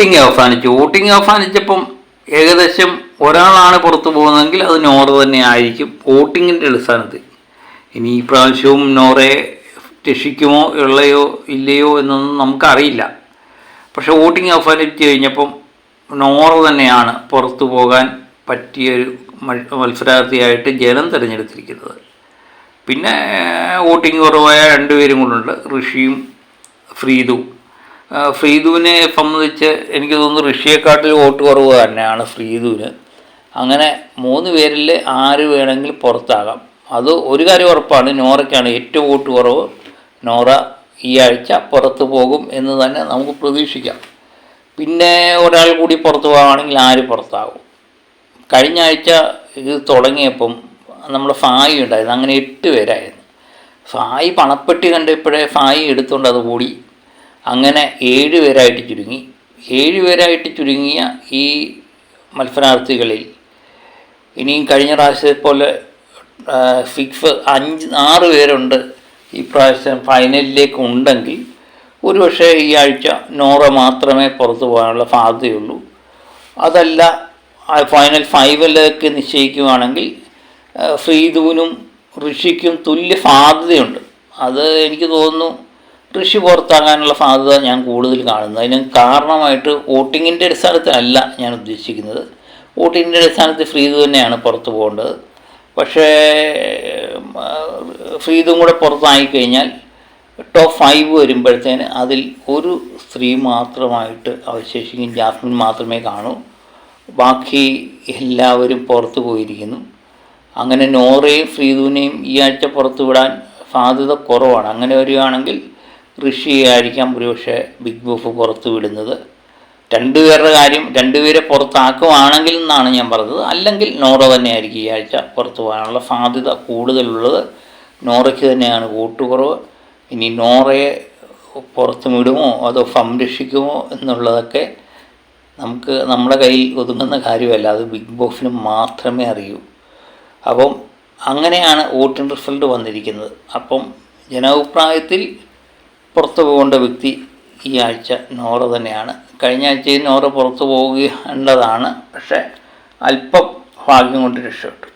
Voting അവസാനിച്ചു. Voting അവസാനിച്ചപ്പം ഏകദേശം ഒരാളാണ് പുറത്തു പോകുന്നതെങ്കിൽ അത് നോറ തന്നെ ആയിരിക്കും വോട്ടിങ്ങിന്റെ അടിസ്ഥാനത്തിൽ. ഇനി ഈ പ്രാവശ്യവും നോറയെ രക്ഷിക്കുമോ ഉള്ളയോ ഇല്ലയോ എന്നൊന്നും നമുക്കറിയില്ല. പക്ഷേ വോട്ടിംഗ് അവസാനിച്ച് കഴിഞ്ഞപ്പം നോറ തന്നെയാണ് പുറത്തു പോകാൻ പറ്റിയൊരു മത്സരാർത്ഥിയായിട്ട് ജനം തിരഞ്ഞെടുത്തിരിക്കുന്നത്. പിന്നെ വോട്ടിംഗ് കുറവായ രണ്ടുപേരും കൂടുണ്ട് ഋഷിയും ഫ്രീദു ആ, ഫ്രീദുവിനെ സംബന്ധിച്ച് എനിക്ക് തോന്നുന്നു ഋഷിയെക്കാട്ടിൽ വോട്ട് കുറവ് തന്നെയാണ് ഫ്രീദുവിന് അങ്ങനെ മൂന്ന് പേരിൽ ആര് വേണമെങ്കിൽ പുറത്താകാം. അത് ഒരു കാര്യം ഉറപ്പാണ് നോറയ്ക്കാണ് ഏറ്റവും വോട്ട് കുറവ്. നോറ ഈ ആഴ്ച പുറത്തു പോകും എന്ന് തന്നെ നമുക്ക് പ്രതീക്ഷിക്കാം. പിന്നെ ഒരാൾ കൂടി പുറത്തു പോകുകയാണെങ്കിൽ ആര് പുറത്താകും? കഴിഞ്ഞ ആഴ്ച ഇത് തുടങ്ങിയപ്പം നമ്മൾ ഫായി ഉണ്ടായിരുന്നു അങ്ങനെ എട്ട് പേരായിരുന്നു. ഫായി പണപ്പെട്ടി കണ്ടപ്പോഴേ ഫായി എടുത്തുകൊണ്ട് അത് കൂടി. അങ്ങനെ ഏഴ് പേരായിട്ട് ചുരുങ്ങി. ഏഴ് പേരായിട്ട് ചുരുങ്ങിയ ഈ മത്സരാർത്ഥികളിൽ ഇനിയും കഴിഞ്ഞ പ്രാവശ്യത്തെ പോലെ ഫിക്സ് അഞ്ച് ആറ് പേരുണ്ട് ഈ പ്രാവശ്യം ഫൈനലിലേക്ക് ഉണ്ടെങ്കിൽ ഒരുപക്ഷെ ഈ ആഴ്ച നോറ മാത്രമേ പുറത്തു പോകാനുള്ള സാധ്യതയുള്ളൂ. അതല്ല ഫൈനൽ ഫൈവിലേക്ക് നിശ്ചയിക്കുകയാണെങ്കിൽ ശ്രീധുവിനും ഋഷിക്കും തുല്യ സാധ്യതയുണ്ട്. അത് എനിക്ക് തോന്നുന്നു ഋഷി പുറത്താകാനുള്ള സാധ്യത ഞാൻ കൂടുതൽ കാണുന്നത്. അതിന് കാരണമായിട്ട് വോട്ടിങ്ങിന്റെ അടിസ്ഥാനത്തിലല്ല ഞാൻ ഉദ്ദേശിക്കുന്നത്. വോട്ടിങ്ങിന്റെ അടിസ്ഥാനത്തിൽ ഫ്രീദു തന്നെയാണ് പുറത്തു പോകേണ്ടത്. പക്ഷേ ഫ്രീദും കൂടെ പുറത്തായി കഴിഞ്ഞാൽ ടോപ്പ് ഫൈവ് വരുമ്പോഴത്തേന് അതിൽ ഒരു സ്ത്രീ മാത്രമായിട്ട് അവശേഷിക്കും. ജാസ്മിൻ മാത്രമേ കാണൂ. ബാക്കി എല്ലാവരും പുറത്തു പോയിരിക്കുന്നു. അങ്ങനെ നോറയും ഫ്രീദുവിനെയും ഈ ആഴ്ച പുറത്തു വിടാൻ സാധ്യത കുറവാണ്. അങ്ങനെ വരികയാണെങ്കിൽ ഋഷിയെ ആയിരിക്കാം ഒരുപക്ഷെ ബിഗ് ബോഫ് പുറത്തു വിടുന്നത്. രണ്ടുപേരുടെ കാര്യം രണ്ടുപേരെ പുറത്താക്കുവാണെങ്കിൽ എന്നാണ് ഞാൻ പറഞ്ഞത്. അല്ലെങ്കിൽ നോറ തന്നെയായിരിക്കും ഈ ആഴ്ച പുറത്തു പോകാനുള്ള സാധ്യത കൂടുതലുള്ളത്. നോറയ്ക്ക് തന്നെയാണ് കൂട്ടുകുറവ്. കുറവ് ഇനി നോറയെ പുറത്ത് വിടുമോ അതോ സംരക്ഷിക്കുമോ എന്നുള്ളതൊക്കെ നമുക്ക് നമ്മുടെ കയ്യിൽ ഒതുങ്ങുന്ന കാര്യമല്ല. അത് ബിഗ് ബോസിന് മാത്രമേ അറിയൂ. അപ്പം അങ്ങനെയാണ് വോട്ടിംഗ് റിസൾട്ട് വന്നിരിക്കുന്നത്. അപ്പം ജനാഭിപ്രായത്തിൽ പുറത്തു പോകേണ്ട വ്യക്തി ഈ ആഴ്ച നോറ തന്നെയാണ്. കഴിഞ്ഞ ആഴ്ചയിൽ നോറ പുറത്തു പോകേണ്ടതാണ് പക്ഷേ അല്പം ഭാഗ്യം കൊണ്ട് രക്ഷപ്പെട്ടു.